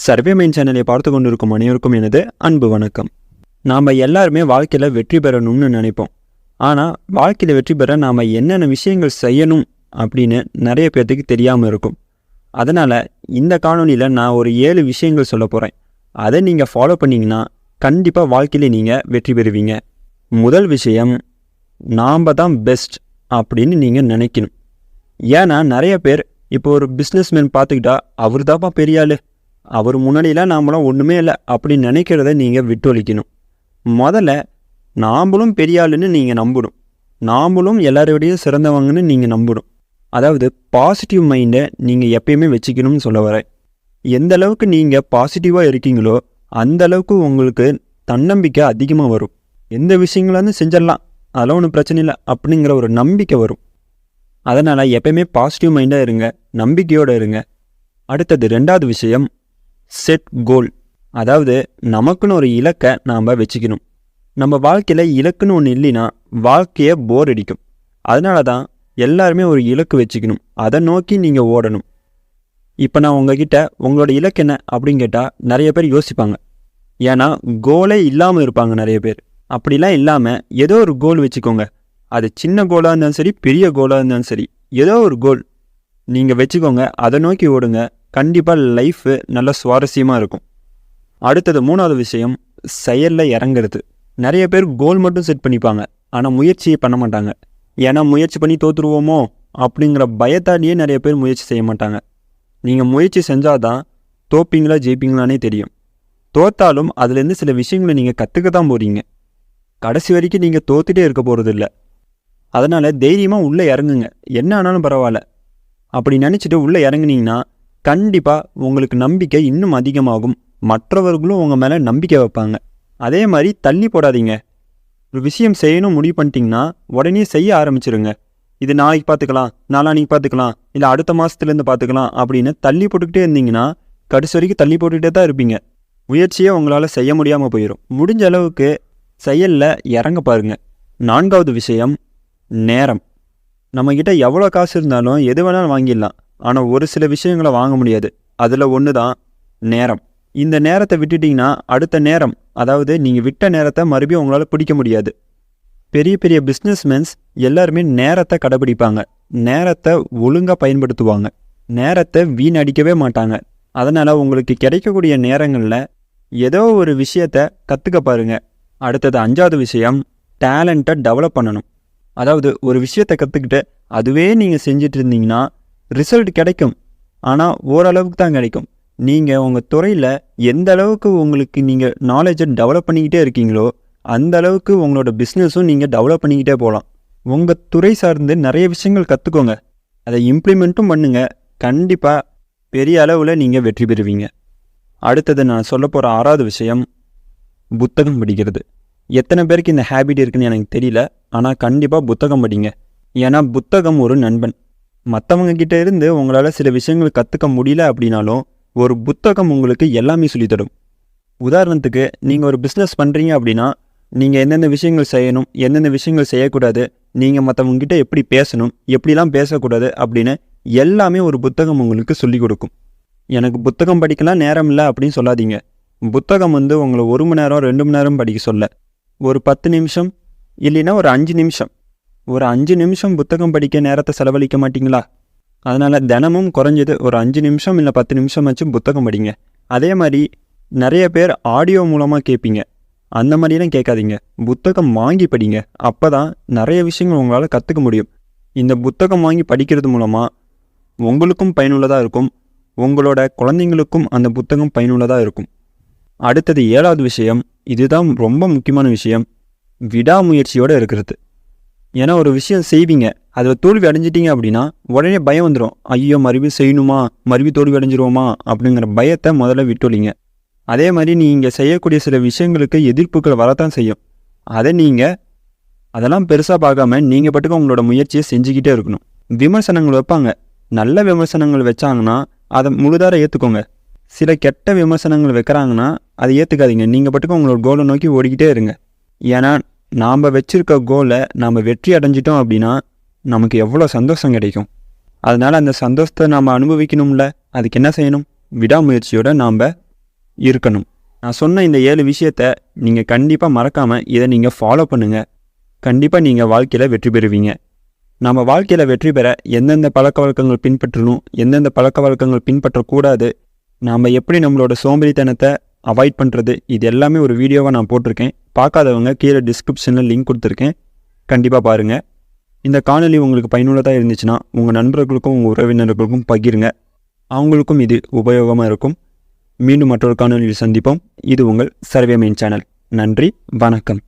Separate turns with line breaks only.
Survey மைன் சேனலை பார்த்து கொண்டிருக்கும் அனைவருக்கும் எனது அன்பு வணக்கம். நாம் எல்லாருமே வாழ்க்கையில் வெற்றி பெறணும்னு நினைப்போம். ஆனால் வாழ்க்கையில் வெற்றி பெற நாம் என்னென்ன விஷயங்கள் செய்யணும் அப்படின்னு நிறைய பேர்த்துக்கு தெரியாமல் இருக்கும். அதனால் இந்த காணொலியில் நான் ஒரு ஏழு விஷயங்கள் சொல்ல போகிறேன் அதை நீங்கள் ஃபாலோ பண்ணிங்கன்னா கண்டிப்பாக வாழ்க்கையில் நீங்கள் வெற்றி பெறுவீங்க. முதல் விஷயம் நாம் தான் பெஸ்ட் அப்படின்னு நீங்கள் நினைக்கணும். ஏன்னா நிறைய பேர் இப்போ ஒரு பிஸ்னஸ்மேன் பார்த்துக்கிட்டா அவர் தான்ப்பா பெரிய ஆள். அவர் முன்னாடிலாம் நாமளாம் ஒன்றுமே இல்லை. அப்படின்னு நினைக்கிறத நீங்கள் விட்டொழிக்கணும். முதல்ல நாம்பளும் பெரிய ஆளுன்னு நீங்கள் நம்பணும். நாம்பளும் எல்லாரோடையும் சிறந்தவங்கன்னு நீங்கள் நம்பணும். அதாவது பாசிட்டிவ் மைண்டை நீங்கள் எப்பயுமே வச்சுக்கணும்னு சொல்ல வரேன். எந்த அளவுக்கு நீங்கள் பாசிட்டிவாக இருக்கீங்களோ அந்த அளவுக்கு உங்களுக்கு தன்னம்பிக்கை அதிகமாக வரும். எந்த விஷயங்களாலும் செஞ்சிடலாம். அதெல்லாம் ஒன்றும் பிரச்சனை இல்லை. அப்படிங்கிற ஒரு நம்பிக்கை வரும். அதனால் எப்பயுமே பாசிட்டிவ் மைண்டாக இருங்க. நம்பிக்கையோடு இருங்க. அடுத்தது ரெண்டாவது விஷயம் செட் கோல் அதாவது நமக்குன்னு ஒரு இலக்கை நாம் வச்சுக்கணும். நம்ம வாழ்க்கையில் இலக்குன்னு ஒன்று இல்லைன்னா வாழ்க்கையை போர் அடிக்கும். அதனால தான் எல்லாருமே ஒரு இலக்கு வச்சுக்கணும். அதை நோக்கி நீங்கள் ஓடணும். இப்போ நான் உங்ககிட்ட உங்களோட இலக்கு என்ன அப்படின்னு கேட்டால் நிறைய பேர் யோசிப்பாங்க. ஏன்னா கோலே இல்லாமல் இருப்பாங்க நிறைய பேர். அப்படிலாம் இல்லாமல் ஏதோ ஒரு கோல் வச்சுக்கோங்க. அது சின்ன கோலாக இருந்தாலும் சரி பெரிய கோலாக இருந்தாலும் சரி ஏதோ ஒரு கோல் நீங்கள் வச்சுக்கோங்க அதை நோக்கி ஓடுங்க. கண்டிப்பாக லைஃபு நல்ல சுவாரஸ்யமாக இருக்கும். அடுத்தது மூணாவது விஷயம் செயலில் இறங்குறது. நிறைய பேர் கோல் மட்டும் செட் பண்ணிப்பாங்க ஆனால் முயற்சியை பண்ண மாட்டாங்க. ஏன்னா முயற்சி பண்ணி தோற்றுருவோமோ அப்படிங்கிற பயத்தாடியே நிறைய பேர் முயற்சி செய்ய மாட்டாங்க. நீங்கள் முயற்சி செஞ்சால் தான் தோப்பீங்களா ஜெயிப்பீங்களானே தெரியும். தோத்தாலும் அதுலேருந்து சில விஷயங்களை நீங்கள் கற்றுக்க தான் போகிறீங்க கடைசி வரைக்கும் நீங்கள் தோத்துட்டே இருக்க போகிறதில்ல அதனால் தைரியமாக உள்ளே இறங்குங்க. என்ன ஆனாலும் பரவாயில்ல. அப்படி நினச்சிட்டு உள்ளே இறங்குனீங்கன்னா கண்டிப்பாக உங்களுக்கு நம்பிக்கை இன்னும் அதிகமாகும். மற்றவர்களும் உங்கள் மேலே நம்பிக்கை வைப்பாங்க. அதே மாதிரி தள்ளி போடாதீங்க. ஒரு விஷயம் செய்யணும் முடிவு பண்ணிட்டீங்கன்னா உடனே செய்ய ஆரம்பிச்சிருங்க. இது நாளைக்கு பார்த்துக்கலாம் நாளான்னைக்கு பார்த்துக்கலாம் இல்லை அடுத்த மாதத்துலேருந்து பார்த்துக்கலாம் அப்படின்னு தள்ளி போட்டுக்கிட்டே இருந்தீங்கன்னா கடைசி வரைக்கும் தள்ளி போட்டுக்கிட்டே தான் இருப்பீங்க. முயற்சியே உங்களால் செய்ய முடியாமல் போயிடும் முடிஞ்ச அளவுக்கு செயலில் இறங்க பாருங்க. நான்காவது விஷயம் நேரம். நம்மக்கிட்ட எவ்வளோ காசு இருந்தாலும் எது வேணாலும் வாங்கிடலாம். ஆனால் ஒரு சில விஷயங்களை வாங்க முடியாது. அதில் ஒன்று தான் நேரம். இந்த நேரத்தை விட்டுட்டிங்கன்னா அடுத்த நேரம் அதாவது நீங்கள் விட்ட நேரத்தை மறுபடியும் உங்களால் பிடிக்க முடியாது. பெரிய பெரிய பிஸ்னஸ்மென்ஸ் எல்லாருமே நேரத்தை கடைபிடிப்பாங்க நேரத்தை ஒழுங்காக பயன்படுத்துவாங்க. நேரத்தை வீணடிக்கவே மாட்டாங்க. அதனால் உங்களுக்கு கிடைக்கக்கூடிய நேரங்களில் ஏதோ ஒரு விஷயத்தை கற்றுக்க பாருங்க. அடுத்தது அஞ்சாவது விஷயம் டேலண்ட்டை டெவலப் பண்ணணும். அதாவது ஒரு விஷயத்தை கற்றுக்கிட்டு அதுவே நீங்கள் செஞ்சுட்டு இருந்தீங்கன்னா ரிசல்ட் கிடைக்கும். ஆனால் ஓரளவுக்கு தான் கிடைக்கும். நீங்கள் உங்கள் துறையில் எந்த அளவுக்கு உங்களுக்கு நீங்கள் நாலேஜை டெவலப் பண்ணிக்கிட்டே இருக்கீங்களோ அந்த அளவுக்கு உங்களோட பிஸ்னஸும் நீங்கள் டெவலப் பண்ணிக்கிட்டே போகலாம். உங்கள் துறை சார்ந்து நிறைய விஷயங்கள் கற்றுக்கோங்க அதை இம்ப்ளிமெண்ட்டும் பண்ணுங்கள் கண்டிப்பாக பெரிய அளவில் நீங்கள் வெற்றி பெறுவீங்க. அடுத்தது நான் சொல்ல போகிற ஆறாவது விஷயம் புத்தகம் படிக்கிறது. எத்தனை பேருக்கு இந்த ஹேபிட் இருக்குன்னு எனக்கு தெரியல ஆனால் கண்டிப்பாக புத்தகம் படிங்க. ஏன்னா புத்தகம் ஒரு நண்பன். மற்றவங்க கிட்ட இருந்து உங்களால் சில விஷயங்கள் கற்றுக்க முடியல அப்படின்னாலும் ஒரு புத்தகம் உங்களுக்கு எல்லாமே சொல்லித்தரும். உதாரணத்துக்கு நீங்கள் ஒரு பிஸ்னஸ் பண்ணுறீங்க அப்படின்னா நீங்கள் எந்தெந்த விஷயங்கள் செய்யணும் எந்தெந்த விஷயங்கள் செய்யக்கூடாது நீங்கள் மற்றவங்ககிட்ட எப்படி பேசணும் எப்படிலாம் பேசக்கூடாது அப்படின்னு எல்லாமே ஒரு புத்தகம் உங்களுக்கு சொல்லிக் கொடுக்கும். எனக்கு புத்தகம் படிக்கலாம் நேரம் இல்லை அப்படின்னு சொல்லாதீங்க. புத்தகம் வந்து உங்களை ஒரு மணி நேரம் ரெண்டு மணி நேரம் படிக்க சொல்ல. ஒரு பத்து நிமிஷம் இல்லைன்னா ஒரு அஞ்சு நிமிஷம். ஒரு அஞ்சு நிமிஷம் புத்தகம் படிக்க நேரத்தை செலவழிக்க மாட்டிங்களா? அதனால் தினமும் குறைஞ்சது ஒரு அஞ்சு நிமிஷம் இல்லை பத்து நிமிஷம் வச்சு புத்தகம் படிங்க. அதே மாதிரி நிறைய பேர் ஆடியோ மூலமாக கேட்பீங்க. அந்த மாதிரிலாம் கேட்காதீங்க. புத்தகம் வாங்கி படிங்க. அப்போ தான் நிறைய விஷயங்கள் உங்களால் கற்றுக்க முடியும். இந்த புத்தகம் வாங்கி படிக்கிறது மூலமாக உங்களுக்கும் பயனுள்ளதாக இருக்கும். உங்களோட குழந்தைங்களுக்கும் அந்த புத்தகம் பயனுள்ளதாக இருக்கும். அடுத்தது ஏழாவது விஷயம் இதுதான் ரொம்ப முக்கியமான விஷயம் விடாமுயற்சியோடு இருக்கிறது. ஏன்னா ஒரு விஷயம் செய்வீங்க அதில் தோல்வி அடைஞ்சிட்டீங்க அப்படின்னா உடனே பயம் வந்துடும் ஐயோ மறுபடியும் செய்யணுமா? மறுபடியும் தோல்வி அடைஞ்சிருவோமா? அப்படிங்கிற பயத்தை முதல்ல விட்டொழிங்க அதே மாதிரி நீங்கள் செய்யக்கூடிய சில விஷயங்களுக்கு எதிர்ப்புகள் வரத்தான் செய்யும். அதை நீங்கள் அதெல்லாம் பெருசாக பார்க்காம நீங்கள் பட்டுக்கு உங்களோட முயற்சியை செஞ்சுக்கிட்டே இருக்கணும். விமர்சனங்கள் வைப்பாங்க. நல்ல விமர்சனங்கள் வச்சாங்கன்னா அதை முழுதார ஏற்றுக்கோங்க சில கெட்ட விமர்சனங்கள் வைக்கிறாங்கன்னா அதை ஏற்றுக்காதீங்க நீங்கள் பட்டுக்கும் உங்களோட கோலை நோக்கி ஓடிக்கிட்டே இருங்க. ஏன்னா நாம் வச்சுருக்க கோலை நாம் வெற்றி அடைஞ்சிட்டோம் அப்படின்னா நமக்கு எவ்வளோ சந்தோஷம் கிடைக்கும். அதனால் அந்த சந்தோஷத்தை நாம் அனுபவிக்கணும்ல. அதுக்கு என்ன செய்யணும்? விடாமுயற்சியோடு நாம் இருக்கணும். நான் சொன்ன இந்த ஏழு விஷயத்த நீங்கள் கண்டிப்பாக மறக்காமல் இதை நீங்கள் ஃபாலோ பண்ணுங்கள் கண்டிப்பாக நீங்கள் வாழ்க்கையில் வெற்றி பெறுவீங்க. நம்ம வாழ்க்கையில் வெற்றி பெற எந்தெந்த பழக்க வழக்கங்கள் பின்பற்றணும் எந்தெந்த பழக்க வழக்கங்கள் பின்பற்றக்கூடாது நாம் எப்படி நம்மளோட சோம்பேறித்தனத்தை அவாய்ட் பண்ணுறது இது எல்லாமே ஒரு வீடியோவாக நான் போட்டிருக்கேன். பார்க்காதவங்க கீழே டிஸ்கிரிப்ஷனில் லிங்க் கொடுத்துருக்கேன். கண்டிப்பாக பாருங்கள் இந்த காணொலி உங்களுக்கு பயனுள்ளதாக இருந்துச்சுன்னா உங்கள் நண்பர்களுக்கும் உங்கள் உறவினர்களுக்கும் பகிருங்க. அவங்களுக்கும் இது உபயோகமாக இருக்கும். மீண்டும் மற்றொரு காணொலியில் சந்திப்போம். இது உங்கள் சர்வே மெயின் சேனல். நன்றி வணக்கம்.